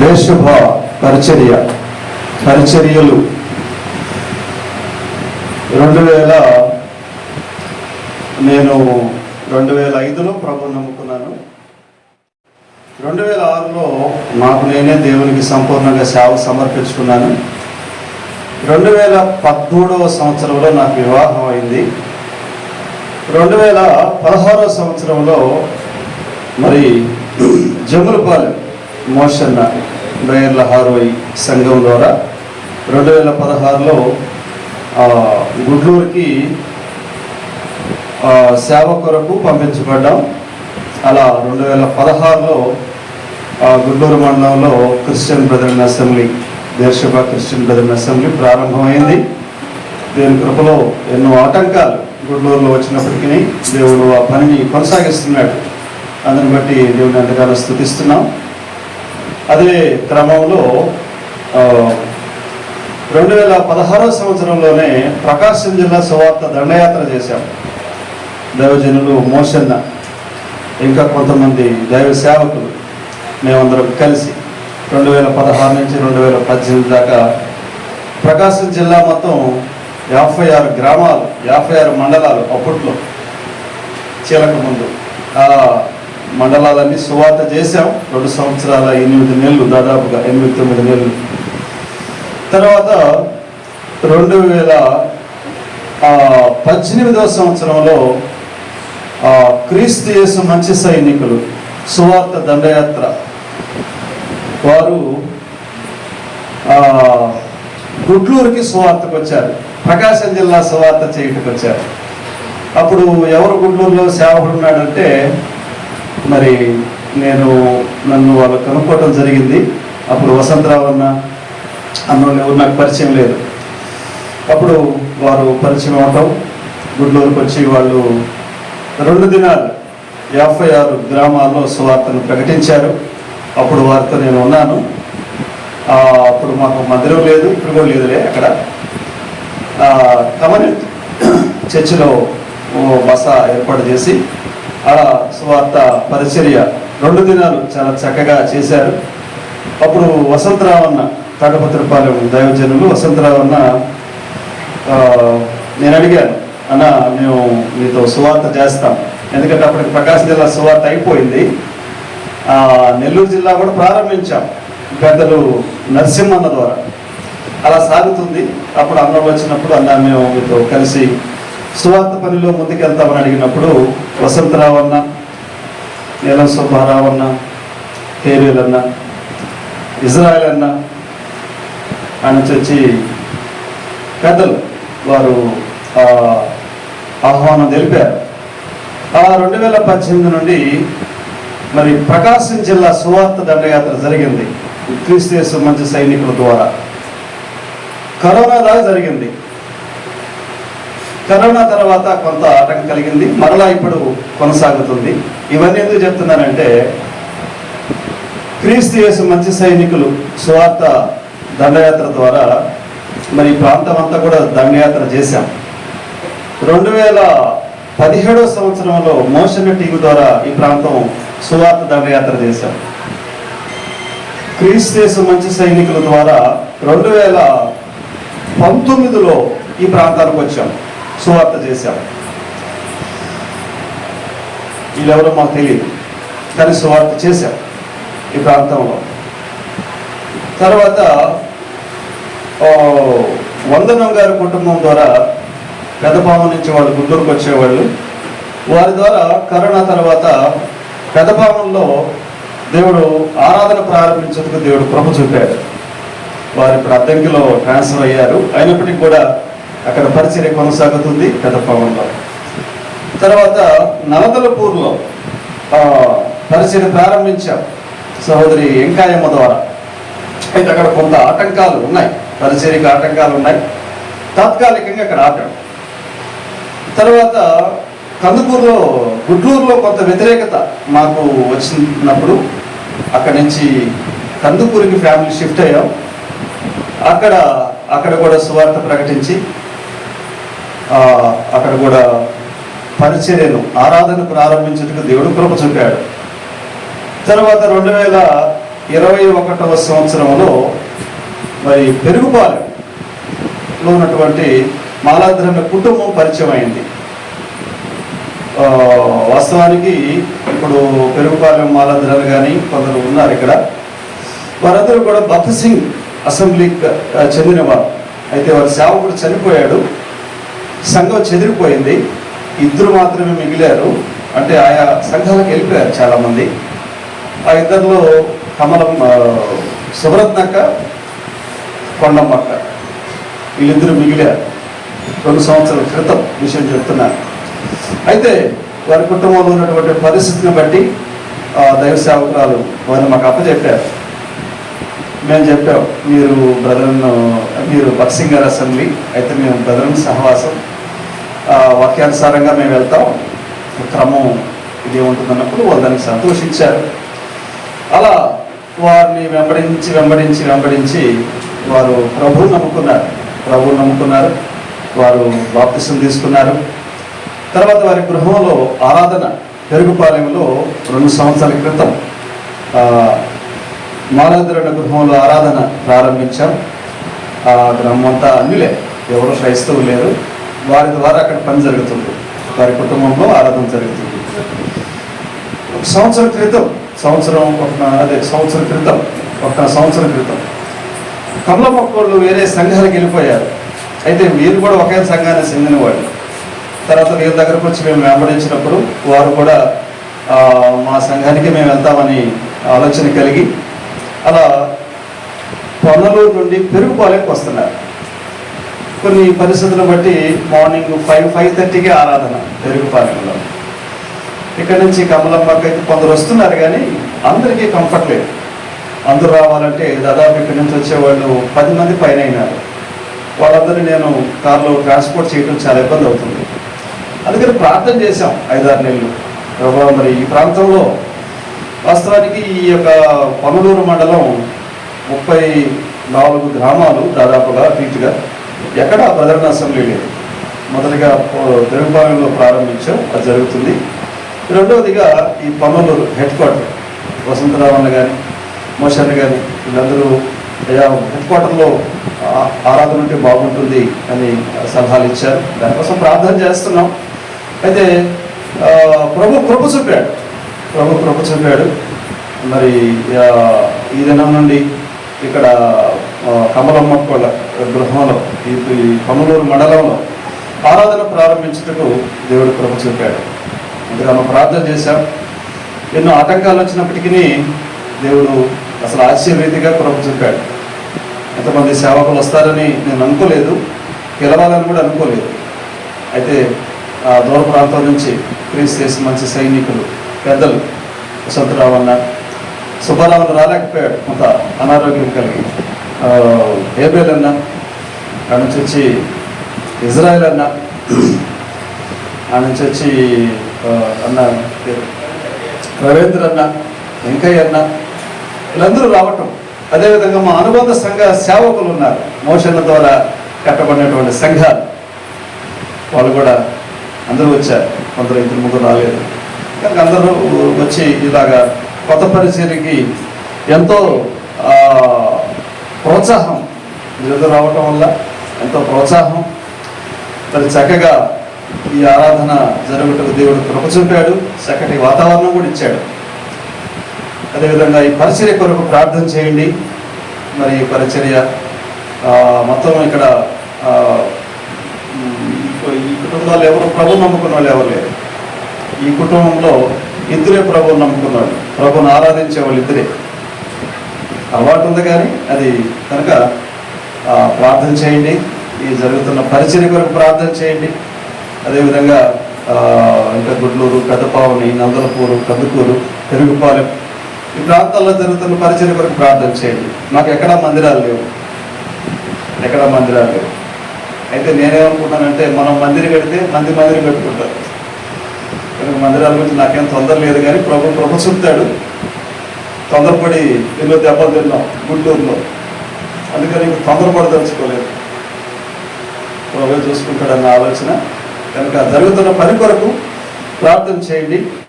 దేశభ పరిచర్య. పరిచర్యలు. రెండు వేల నేను రెండు వేల ఐదులో ప్రభు నమ్ముకున్నాను. రెండు వేల ఆరులో నాకు నేనే దేవునికి సంపూర్ణంగా సేవ సమర్పించుకున్నాను. రెండు వేల పదమూడవ సంవత్సరంలో నాకు వివాహం అయింది. రెండు వేల పదహారవ సంవత్సరంలో మరి జములపాలెం మోషన్న బయర్ల హారోయి సంఘం ద్వారా రెండు వేల పదహారులో గుడ్లూరుకి సేవ కొరకు పంపించబడ్డాం. అలా రెండు వేల పదహారులో ఆ, గుడ్లూరు మండలంలో క్రిస్టియన్ బ్రదర్న్ అసెంబ్లీ దేశభా క్రిస్టియన్ బ్రదర్న్ అసెంబ్లీ ప్రారంభమైంది. దేని కృపలో ఎన్నో ఆటంకాలు గుడ్లూరులో వచ్చినప్పటికీ దేవుడు ఆ పనిని కొనసాగిస్తున్నాడు. అందుని బట్టి దేవుని ఎంతగానో స్థుతిస్తున్నాం. అదే క్రమంలో రెండు వేల పదహారో సంవత్సరంలోనే ప్రకాశం జిల్లా సువార్త దండయాత్ర చేశాం. దైవజనులు మోషన్న ఇంకా కొంతమంది దైవ సేవకులు మేమందరం కలిసి రెండు వేల పదహారు నుంచి రెండు వేల పద్దెనిమిది దాకా ప్రకాశం జిల్లా మొత్తం యాభై ఆరు గ్రామాలు యాభై ఆరు మండలాలు అప్పట్లో చీలక ముందు మండలాలన్నీ సువార్త చేశాం. రెండు సంవత్సరాల ఎనిమిది నెలలు దాదాపుగా ఎనిమిది తొమ్మిది నెలలు. తర్వాత రెండు వేల ఆ, పద్దెనిమిదవ సంవత్సరంలో ఆ, క్రీస్తు యేసు మంచి సైనికులు సువార్త దండయాత్ర. వారు ఆ, గుడ్లూరుకి సువార్తకు వచ్చారు ప్రకాశం జిల్లా సువార్త చేయటకు వచ్చారు అప్పుడు ఎవరు గుడ్లూరులో సేవకుడు ఉన్నాడంటే మరి నేను నన్ను వాళ్ళు కనుక్కోవటం జరిగింది. అప్పుడు వసంతరావు అన్న అన్నోళ్ళు ఎవరు నాకు పరిచయం లేదు. అప్పుడు వారు పరిచయం అవటం గుడ్లూరుకు వచ్చి వాళ్ళు రెండు దినాలు యాభై ఆరు గ్రామాల్లో సువార్తను ప్రకటించారు. అప్పుడు వారితో నేను ఉన్నాను. అప్పుడు మాకు మందిరం లేదు ఇప్పుడు కూడా లేదులే అక్కడ. కమనెంట్ చర్చిలో ఓ బస ఏర్పాటు చేసి ఆ సువార్త పరిచర్య రెండు దినాలు చాలా చక్కగా చేశారు. అప్పుడు వసంతరావన్న తాటపత్రిపాలెం దైవజనులు వసంతరావన్న నేను అడిగాను అన్న మేము మీతో సువార్త చేస్తాం. ఎందుకంటే అప్పటికి ప్రకాశం జిల్లా సువార్త అయిపోయింది. నెల్లూరు జిల్లా కూడా ప్రారంభించాం పెద్దలు నరసింహన్న ద్వారా. అలా సాగుతుంది. అప్పుడు అన్న వచ్చినప్పుడు అన్న మేము మీతో కలిసి సువార్త పనిలో ముందుకెళ్తామని అడిగినప్పుడు వసంతరావు అన్న నీలం సుబ్బారావు అన్న హేరియల్ అన్న ఇజ్రాయల్ అన్న నుంచి వచ్చి పెద్దలు వారు ఆ, ఆహ్వానం తెలిపారు. ఆ రెండు వేల పద్దెనిమిది నుండి మరి ప్రకాశం జిల్లా సువార్త దండయాత్ర జరిగింది. క్రీస్తు మంచి సైనికుల ద్వారా. కరోనా దాకా జరిగింది. కరోనా తర్వాత కొంత ఆటంకం కలిగింది. మరలా ఇప్పుడు కొనసాగుతుంది. ఇవన్నీ ఎందుకు చెప్తున్నానంటే క్రీస్తు యేసు మంచి సైనికులు సువార్త దండయాత్ర ద్వారా మరి ఈ ప్రాంతం అంతా కూడా దండయాత్ర చేశాం. రెండు వేల పదిహేడో సంవత్సరంలో మోషన్ టీవీ ద్వారా ఈ ప్రాంతం సువార్త దండయాత్ర చేశాం. క్రీస్తు మంచి సైనికుల ద్వారా రెండు వేల పంతొమ్మిదిలో ఈ ప్రాంతానికి వచ్చాం. సువార్త చేశాం. వీళ్ళెవరో మాకు తెలియదు కానీ సువార్త చేశాం ఈ ప్రాంతంలో. తర్వాత వందనం గారి కుటుంబం ద్వారా పెదపాము నుంచి వాళ్ళు గుంటూరుకు వచ్చేవాళ్ళు. వారి ద్వారా కరోనా తర్వాత పెదపాముల్లో దేవుడు ఆరాధన ప్రారంభించేందుకు దేవుడు కృప చూపాడు. వారు ఇప్పుడు అద్దంకిలో ట్రాన్స్ఫర్ అయ్యారు. అయినప్పటికీ కూడా అక్కడ పరిచర్య కొనసాగుతుంది పెదపాములో తర్వాత నవదలపూర్లో ఆ, ప్రారంభించాం. సహోదరి వెంకాయమ్మ ద్వారా. అయితే అక్కడ కొంత ఆటంకాలు ఉన్నాయి. పరిచర్యకు ఆటంకాలు ఉన్నాయి. తాత్కాలికంగా అక్కడ ఆపాం. తర్వాత కందుకూరులో గుడ్లూరులో కొంత వ్యతిరేకత మాకు వచ్చినప్పుడు అక్కడి నుంచి కందుకూరికి ఫ్యామిలీ షిఫ్ట్ అయ్యాం. అక్కడ అక్కడ కూడా సువార్త ప్రకటించి అక్కడ కూడా పరిచర్యను ఆరాధన ప్రారంభించేందుకు దేవుడు కృప చూపాడు. తర్వాత రెండు వేల ఇరవై ఒకటవ సంవత్సరంలో మరి పెరుగుపాలెంలో ఉన్నటువంటి మాలాద్రమ్య కుటుంబం పరిచయం అయింది వాస్తవానికి ఇప్పుడు పెరుగుపాలెం మాలాద్రాలు కానీ కొందరు ఉన్నారు ఇక్కడ. వారందరూ కూడా భక్త సింగ్ అసెంబ్లీకి చెందినవారు అయితే వారి సేవకుడు చనిపోయాడు. సంఘం చెదిరిపోయింది. ఇద్దరు మాత్రమే మిగిలారు. అంటే ఆయా సంఘాలకు వెళ్ళిపోయారు చాలామంది. ఆ ఇద్దరిలో కమలం ఆ, సుబ్రత్నక్క కొండమ్మక్క వీళ్ళిద్దరూ మిగిలారు. రెండు సంవత్సరాల క్రితం విషయం చెప్తున్నాను అయితే వారి కుటుంబంలో ఉన్నటువంటి పరిస్థితిని బట్టి దైవ సేవకురాలు వారిని మాకు అప్పచెప్పారు. మేము చెప్పాం మీరు బ్రదర్ను మీరు బక్సింగర్ అసెంబ్లీ అయితే మేము బ్రదర్ని సహవాసం. వాక్యానుసారంగా మేము వెళ్తాం. క్రమం ఇది ఉంటుందన్నప్పుడు వాళ్ళు దానికి సంతోషించారు. అలా వారిని వెంబడించి వెంబడించి వెంబడించి వారు ప్రభువు నమ్ముకున్నారు. ప్రభువు నమ్ముకున్నారు. వారు బాప్తిసం తీసుకున్నారు. తర్వాత వారి గృహంలో ఆరాధన పెరుగుపాలెంలో రెండు సంవత్సరాల క్రితం ఆ, మాలాద్రణ గృహంలో ఆరాధన ప్రారంభించాం. ఆ గ్రామం అంతా అన్నిలే ఎవరు క్రైస్తవులు లేరు. వారి ద్వారా అక్కడ పని జరుగుతుంది. వారి కుటుంబంలో ఆరాధన జరుగుతుంది. ఒక సంవత్సరం క్రితం సంవత్సరం ఒక అదే సంవత్సరం క్రితం ఒక సంవత్సరం క్రితం. కమలపక్కోళ్ళు వేరే సంఘాలకు వెళ్ళిపోయారు. అయితే వీరు కూడా ఒకే సంఘానికి చెందిన వాళ్ళు. తర్వాత వీరి దగ్గరకు వచ్చి మేము వెంబడించినప్పుడు వారు కూడా మా సంఘానికి మేము వెళ్తామని ఆలోచన కలిగి అలా పొన్నలూరు నుండి పెరుగుపాలెంకి వస్తున్నారు. కొన్ని పరిస్థితులను బట్టి మార్నింగ్ ఫైవ్ ఫైవ్ థర్టీకి ఆరాధన పెరుగుపాలెంలో ఇక్కడ నుంచి కమలమ్మకి అయితే కొందరు వస్తున్నారు కానీ అందరికీ కంఫర్ట్ లేదు. అందరూ రావాలంటే దాదాపు ఇక్కడి నుంచి వచ్చేవాళ్ళు పది మంది పైన అయినారు. వాళ్ళందరూ నేను కార్లో ట్రాన్స్పోర్ట్ చేయడం చాలా ఇబ్బంది అవుతుంది. అందుకని ప్రార్థన చేశాం ఐదారు నెలలు. ప్రభావ మరి ఈ ప్రాంతంలో వాస్తవానికి ఈ యొక్క పనులూరు మండలం ముప్పై నాలుగు గ్రామాలు దాదాపుగా రీతిగా ఎక్కడ ప్రధాన అసెంబ్లీ లేదు. మొదటిగా తెలుగుపాలెంలో ప్రారంభించాం అది జరుగుతుంది. రెండవదిగా ఈ పనులూరు హెడ్ క్వార్టర్ వసంతరావు కానీ మోషన్ కానీ వీళ్ళందరూ హెడ్ క్వార్టర్లో ఆరాధన ఉంటే బాగుంటుంది అని సలహాలు ఇచ్చారు. దానికోసం ప్రార్థన చేస్తున్నాం. అయితే ప్రభు ప్రభు కృప చూపాడు ప్రభు ప్రొఫెసర్ గారు మరి ఈ దినం నుండి ఇక్కడ కమలమ్మ గృహంలో ఈ కమలూరు మండలంలో ఆరాధన ప్రారంభించుటకు దేవుడు కృప చూపాడు అందుకే మనం ప్రార్థన చేశాం. ఎన్నో ఆటంకాలు వచ్చినప్పటికీ దేవుడు అసలు ఆశ్చర్యరీతిగా కృప చూపాడు ఎంతమంది సేవకులు వస్తారని నేను అనుకోలేదు. గెలవాలని కూడా అనుకోలేదు. అయితే ఆ దూర ప్రాంతం నుంచి క్రీస్ చేసి మంచి సైనికులు పెద్దలు వసంతరావన్న సుబ్బారావు రాలేకపోయాడు. కొంత అనారోగ్యం కలిగి. ఏబేల్ అన్న ఆ నుంచి వచ్చి ఇజ్రాయెల్ అన్న ఆ నుంచి వచ్చి అన్న రవీంద్ర అన్న వెంకయ్య అన్న వీళ్ళందరూ రావటం. అదేవిధంగా మా అనుబంధ సంఘ సేవకులు ఉన్నారు. మోషన్ల ద్వారా కట్టబడినటువంటి సంఘాలు. వాళ్ళు కూడా అందరూ వచ్చారు. కొందరు ఇద్దరు ముగ్గురు రాలేదు. అందరూ వచ్చి ఇలాగా కొత్త పరిచయకి ఎంతో ప్రోత్సాహం వీళ్ళందరూ రావటం వల్ల ఎంతో ప్రోత్సాహం. మరి చక్కగా ఈ ఆరాధన జరుగుటకు దేవుడు కృప చూపాడు చక్కటి వాతావరణం కూడా ఇచ్చాడు. అదేవిధంగా ఈ పరిచర్య కొరకు ప్రార్థన చేయండి. మరి ఈ పరిచర్య మొత్తం ఇక్కడ ఈ కుటుంబాలు ఎవరు ప్రభు నమ్ముకున్న వాళ్ళు ఎవరు లేరు. ఈ కుటుంబంలో ఇద్దరే ప్రభువుని నమ్ముకున్నాడు ప్రభుని ఆరాధించే వాళ్ళు ఇద్దరే. అలవాటు ఉంది కానీ అది కనుక ప్రార్థన చేయండి. ఈ జరుగుతున్న పరిచయం కొరకు ప్రార్థన చేయండి. అదేవిధంగా ఇంకా గుడ్లూరు పెద్దపావుని నందలపూరు కందుకూరు పెరుగుపాలెం ఈ ప్రాంతాల్లో జరుగుతున్న పరిచయం కొరకు ప్రార్థన చేయండి. మాకు ఎక్కడా మందిరాలు లేవు. ఎక్కడా మందిరాలు లేవు. అయితే నేనేమనుకుంటానంటే మనం మందిరం కడితే మంది మందిరం కట్టుకుంటాం మందిరాల గురించి నాకేం తొందర లేదు కానీ ప్రభు ప్రభు చెప్తాడు. తొందరపడి ఎన్నో దెబ్బలు తిన్నాం గుంటూరులో. అందుకని ఇంక తొందరపడదలుచుకోలేదు ప్రభు చూసుకుంటాడన్న ఆలోచన. కనుక జరుగుతున్న పని కొరకు ప్రార్థన చేయండి.